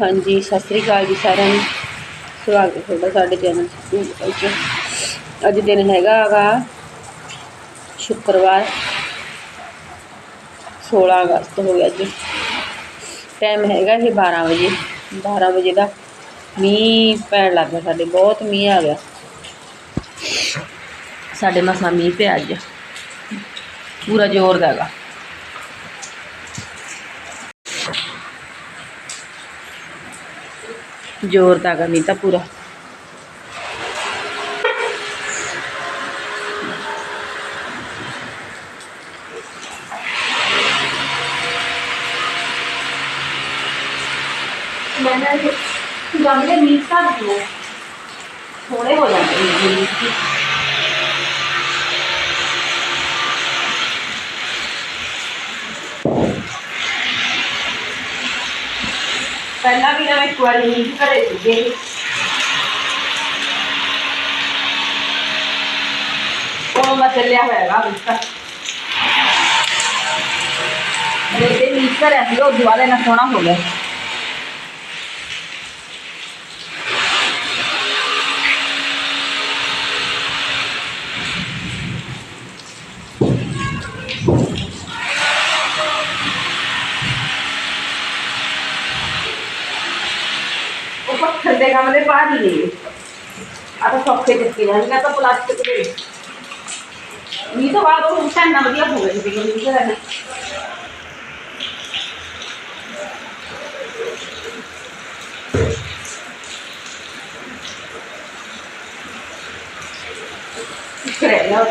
ਹਾਂਜੀ, ਸਤਿ ਸ੍ਰੀ ਅਕਾਲ ਜੀ ਸਾਰਿਆਂ ਨੂੰ। ਸਵਾਗਤ ਹੈ ਤੁਹਾਡਾ ਸਾਡੇ ਚੈਨਲ ਵਿੱਚ। ਅੱਜ ਦਿਨ ਹੈਗਾ ਹੈਗਾ ਸ਼ੁੱਕਰਵਾਰ 16 ਅਗਸਤ ਹੋ ਗਿਆ ਜੀ ਟਾਈਮ ਹੈਗਾ ਇਹ 12 ਵਜੇ। 12 ਵਜੇ ਦਾ ਮੀਂਹ ਪੈਣ ਲੱਗ ਗਿਆ ਸਾਡੇ, ਬਹੁਤ ਮੀਂਹ ਆ ਗਿਆ। ਸਾਡੇ ਮਸਾਂ ਮੀਂਹ ਪਿਆ ਅੱਜ। ਪੂਰਾ ਜ਼ੋਰ ਦਾ ਜ਼ੋਰ ਦਾ ਹੈਗਾ ਮੀਂਹ ਤਾਂ ਪੂਰਾ मैंने गमले मीट का दिए थोड़े हो जाते हैं ਪਹਿਲਾਂ ਵੀ ਨਾ ਇੱਕ ਵਾਰੀ ਨਹੀਂ ਘਰੇ ਸੀਗੇ। ਉਹ ਮੈਂ ਚੱਲਿਆ ਹੋਇਆ ਬਿਸਕਾ ਜਿਹੜੇ ਨੀਚੇ ਰਹਿੰਦੇ ਉਹ ਦੁਆਲੇ ਨਾ ਸੋਣਾ ਹੋ ਗਿਆ। गमले पार लिए आता सौखे चक्के जाएंगे तो प्लास्टिक के नहीं तो बाद वो इतना बढ़िया हो गई थी मुझे रहना Creo.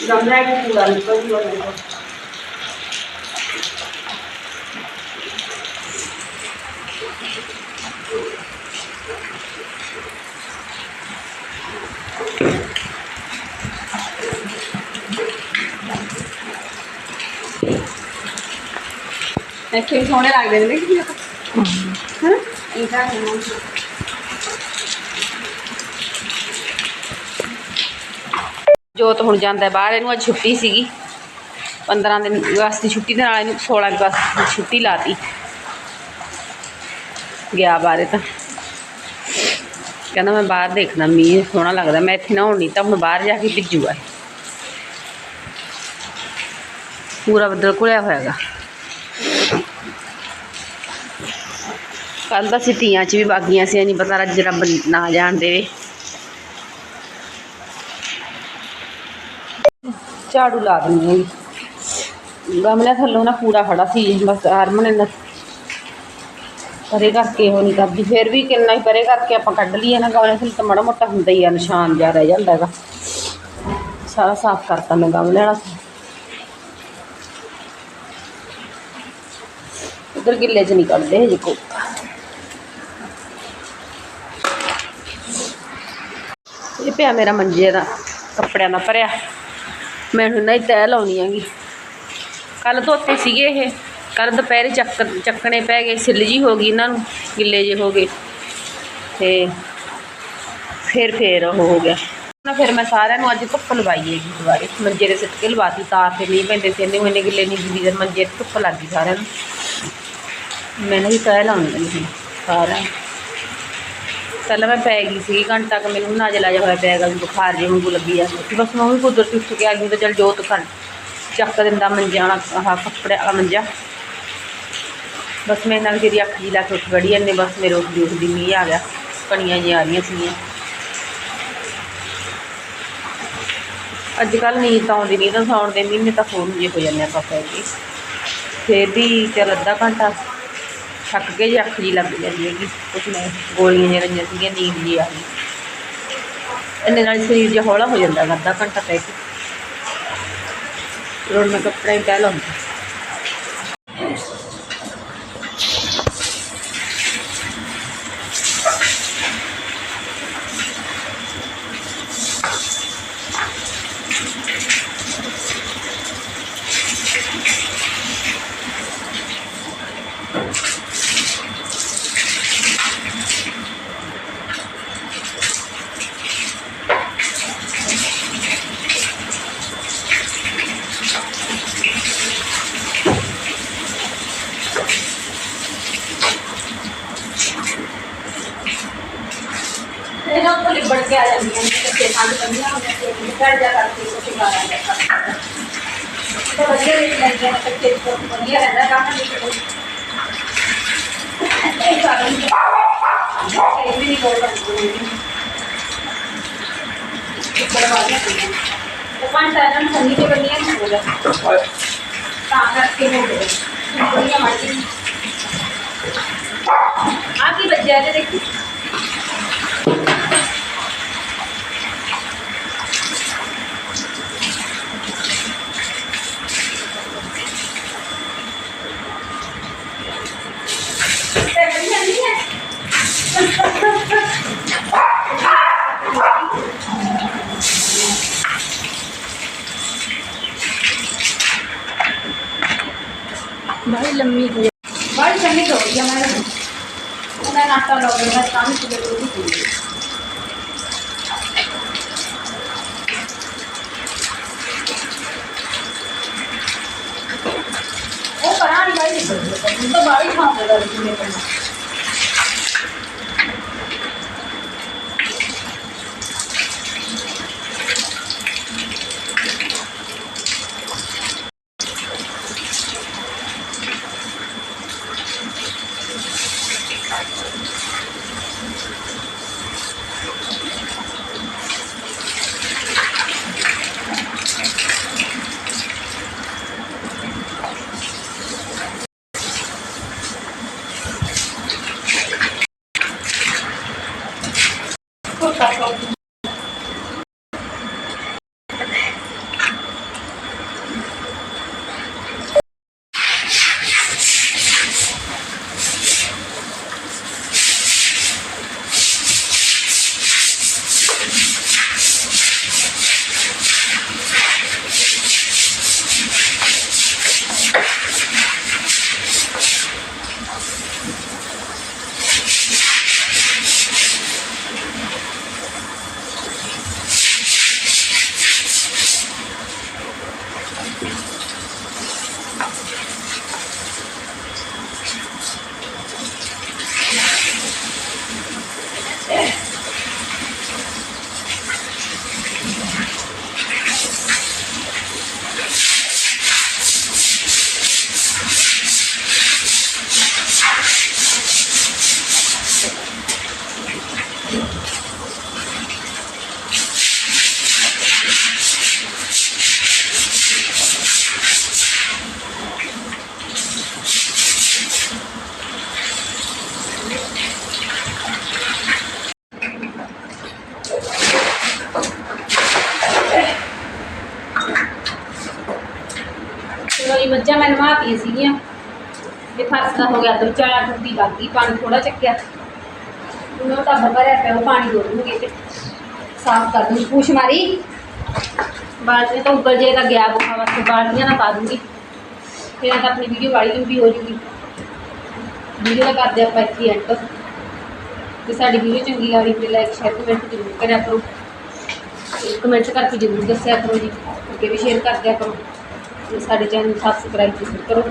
Gambler pura, no puedo actually ਸੋਹਣੇ ਲੱਗਦੇ ਜੋਤ ਹੁਣ ਜਾਂਦਾ ਬਾਹਰ ਇਹਨੂੰ ਅੱਜ ਛੁੱਟੀ ਸੀਗੀ। 15 ਦਿਨ ਵਾਸਤੇ ਛੁੱਟੀ ਦੇ ਨਾਲ ਇਹਨੂੰ 16 ਦਿਨ ਵਾਸਤੇ ਛੁੱਟੀ ਲਾਤੀ। ਗਿਆ ਬਾਹਰ ਤਾਂ। ਕਹਿੰਦਾ ਮੈਂ ਬਾਹਰ ਦੇਖਣਾ ਮੀਂਹ ਸੋਹਣਾ ਲੱਗਦਾ ਮੈਂ ਇੱਥੇ ਨਾ ਹੋਣੀ ਤਾਂ ਹੁਣ ਬਾਹਰ ਜਾ ਕੇ ਭਿੱਜੂਗਾ ਪੂਰਾ ਬੱਦਲ ਘੁਲਿਆ ਹੋਇਆਗਾ। ਕੱਲ ਤਾਂ ਅਸੀਂ ਤੀਆਂ 'ਚ ਵੀ ਬਾਗੀਆਂ ਸੀ ਨਹੀਂ ਪਤਾ ਰੱਜ ਰੱਬ ਨਾ ਜਾਣ ਦੇਵੇ। ਝਾੜੂ ਲਾ ਦਿੰਦੀ ਹਾਂ ਗਮਲੇ ਥੱਲੋਂ ਨਾ ਕੂੜਾ ਖੜਾ ਸੀ, ਬਸ ਹਰਮਨ ਨੇ ਪਰੇ ਕਰਕੇ ਉਹ ਨਹੀਂ ਕਰਦੀ। ਫਿਰ ਵੀ ਕਿੰਨਾ ਹੀ ਪਰੇ ਕਰਕੇ ਆਪਾਂ ਕੱਢ ਲਈਏ ਨਾ ਗਮਲੇ ਥੱਲੇ ਤਾਂ ਮਾੜਾ ਮੋਟਾ ਹੁੰਦਾ ਹੀ ਆ, ਨਿਸ਼ਾਨ ਜਿਹਾ ਰਹਿ ਜਾਂਦਾ ਹੈਗਾ। ਸਾਰਾ ਸਾਫ਼ ਕਰਤਾ ਮੈਂ ਗਮਲੇ ਵਾਲਾ। ਉਧਰ ਗਿੱਲੇ 'ਚ ਨਹੀਂ ਕੱਢਦੇ ਹਜੇ ਕੋ ਇਹ ਪਿਆ ਮੇਰਾ ਮੰਜੇ ਦਾ, ਕੱਪੜਿਆਂ ਦਾ ਭਰਿਆ। ਮੈਂ ਹੁਣ ਨਹੀਂ ਤੈਅ ਲਾਉਣੀ ਹੈਗੀ। ਕੱਲ ਧੋਤੇ ਸੀਗੇ ਇਹ। ਕੱਲ ਦੁਪਹਿਰੇ ਚੱਕ, ਚੱਕਣੇ ਪੈ ਗਏ, ਸਿੱਲ ਜੀ ਹੋ ਗਈ ਇਹਨਾਂ ਨੂੰ, ਗਿੱਲੇ ਜੇ ਹੋ ਗਏ। ਤੇ ਫਿਰ, ਫੇਰ ਉਹ ਹੋ ਗਿਆ। ਨਾ ਫਿਰ ਮੈਂ ਸਾਰਿਆਂ ਨੂੰ ਅੱਜ ਧੁੱਪ ਲਵਾਈ ਹੈਗੀ ਦੁਬਾਰੇ। ਮੰਜੇ ਦੇ ਸਿੱਟ ਕੇ ਲਵਾਤੀ ਤਾਰ ਤੇ ਨਹੀਂ ਪੈਂਦੇ ਸੀ ਇੰਨੇ ਇੰਨੇ ਗਿੱਲੇ ਨਹੀਂ ਜਿੰਦੀ ਜਦ ਮੰਜੇ ਤੇ ਧੁੱਪ ਲੱਗ ਗਈ ਸਾਰਿਆਂ ਨੂੰ। ਮੈਨੂੰ ਵੀ ਤੈਅ ਲਾਉਣੀ ਲੱਗੀ ਸੀ ਸਾਰਾ ਪਹਿਲਾਂ ਮੈਂ ਪੈ ਗਈ ਸੀ ਘੰਟਾ ਕੁ ਮੈਨੂੰ ਨਾਜਲਾ ਜਿਹਾ ਹੋਇਆ ਪਿਆ ਗਾ ਵੀ ਬੁਖਾਰ ਜਿਹਾ ਵਾਂਗੂ ਲੱਗੀ ਜਾਂਦਾ ਸੀ ਬਸ ਮੈਂ ਵੀ ਕੁਦਰਤੀ ਉੱਠ ਕੇ ਆ ਗਈ ਤਾਂ ਚਲ ਜੋਤ ਕਰ ਚੱਕ ਦਿੰਦਾ ਮੰਜਾ ਵਾਲਾ, ਆਹ ਕੱਪੜੇ ਵਾਲਾ ਮੰਜਾ। ਬਸ ਮੈਂ ਨਾਲ ਜਿਹੜੀ ਅੱਖ ਜੀ ਲਾ ਕੇ ਉੱਠ ਵੜੀ ਇਹਨੇ ਬਸ ਮੇਰੇ ਉੱਠਦੀ ਉੱਠਦੀ ਮੀਂਹ ਆ ਗਿਆ, ਕਣੀਆਂ ਜਿਹੀਆਂ ਆ ਰਹੀਆਂ ਸੀਗੀਆਂ। ਅੱਜ ਕੱਲ ਨੀਂਦ ਤਾਂ ਆਉਂਦੀ ਨਹੀਂ ਤਾਂ ਸੌਣ ਦੇ ਮਹੀਨੇ ਤਾਂ ਫੋਨ ਜੇ ਹੋ ਜਾਂਦੇ ਆਪਾਂ ਪੈ ਕੇ। ਫਿਰ ਵੀ ਚੱਲ ਅੱਧਾ ਘੰਟਾ ਥੱਕ ਕੇ ਜੀ ਅੱਖ ਜੀ ਲੱਗ ਜਾਂਦੀ ਹੈਗੀ, ਕੁਛ ਨਹੀਂ, ਗੋਲੀਆਂ ਜਿਹੜੀਆਂ ਰਹੀਆਂ ਸੀਗੀਆਂ, ਨੀਂਦ ਜੀ ਆ ਗਈ। ਇੰਨੇ ਨਾਲ ਸਰੀਰ ਜਿਹਾ ਹੌਲਾ ਹੋ ਜਾਂਦਾ ਅੱਧਾ ਘੰਟਾ ਪੈ ਕੇ ਰੋਡ ਮੈਂ ਕੱਪੜੇ ਹੀ ਪਹਿਲਾਂ ਲਾਉਂਦੀ ਜਾਂਦੀਆਂ ਨੇ ਤੇ ਸੰਗ ਕੰਨੀਆਂ भाई लम्बी हुई भाई चलने तो ये हमारे तो मैं नाश्ता लॉग मैं काम सुबह रोटी पूरी वो करा नहीं भाई तो भाई खाऊँगा रोटी में तो। Thank ਚਲੋ ਮੈਂ ਨਵਾਤੀਆਂ ਸੀਗੀਆਂ। ਇਹ ਫਰਸ ਦਾ ਹੋ ਗਿਆ ਦੋ ਚਾਰ ਟੁੱਟੀ ਬਾਕੀ ਪਾਣੀ ਥੋੜਾ ਚੱਕਿਆ। ਉਹਨਾਂ ਤਾਂ ਭਰਿਆ ਪਿਆ ਉਹ ਪਾਣੀ ਦੋ ਦੂੰਗੇ ਤੇ ਸਾਫ਼ ਕਰ ਦੂੰਗੀ। ਪੂਛ ਮਾਰੀ। ਬਾਲਟੀਆਂ ਤਾਂ ਉੱਪਰ ਜੇ ਤਾਂ ਗਿਆ ਬੁਖਾ ਵਾਸਤੇ। ਬਾਲਟੀਆਂ ਨਾ ਪਾ ਦੂੰਗੀ। ਫਿਰ ਤਾਂ ਆਪਣੀ ਵੀਡੀਓ ਵਾਲੀ ਲੰਬੀ ਹੋ ਜੂਗੀ। ਵੀਡੀਓ ਦਾ ਕਰਦੇ ਆਪਾਂ ਇੱਥੇ ਐਂਡ ਤੇ ਸਾਡੀ ਵੀਡੀਓ ਚੰਗੀ ਲੱਗੀ ਤੇ ਲਾਈਕ ਸ਼ੇਅਰ ਕਮੈਂਟ ਜ਼ਰੂਰ ਕਰਿਆ ਕਰੋ। ਕਮੈਂਟ ਕਰਕੇ ਜ਼ਰੂਰ ਦੱਸਿਆ ਕਰੋ ਜੀ। ਅੱਗੇ ਵੀ ਸ਼ੇਅਰ ਕਰ ਕਰੋ ਤੇ ਸਾਡੇ ਚੈਨਲ ਨੂੰ ਸਬਸਕ੍ਰਾਈਬ ਜ਼ਰੂਰ ਕਰੋ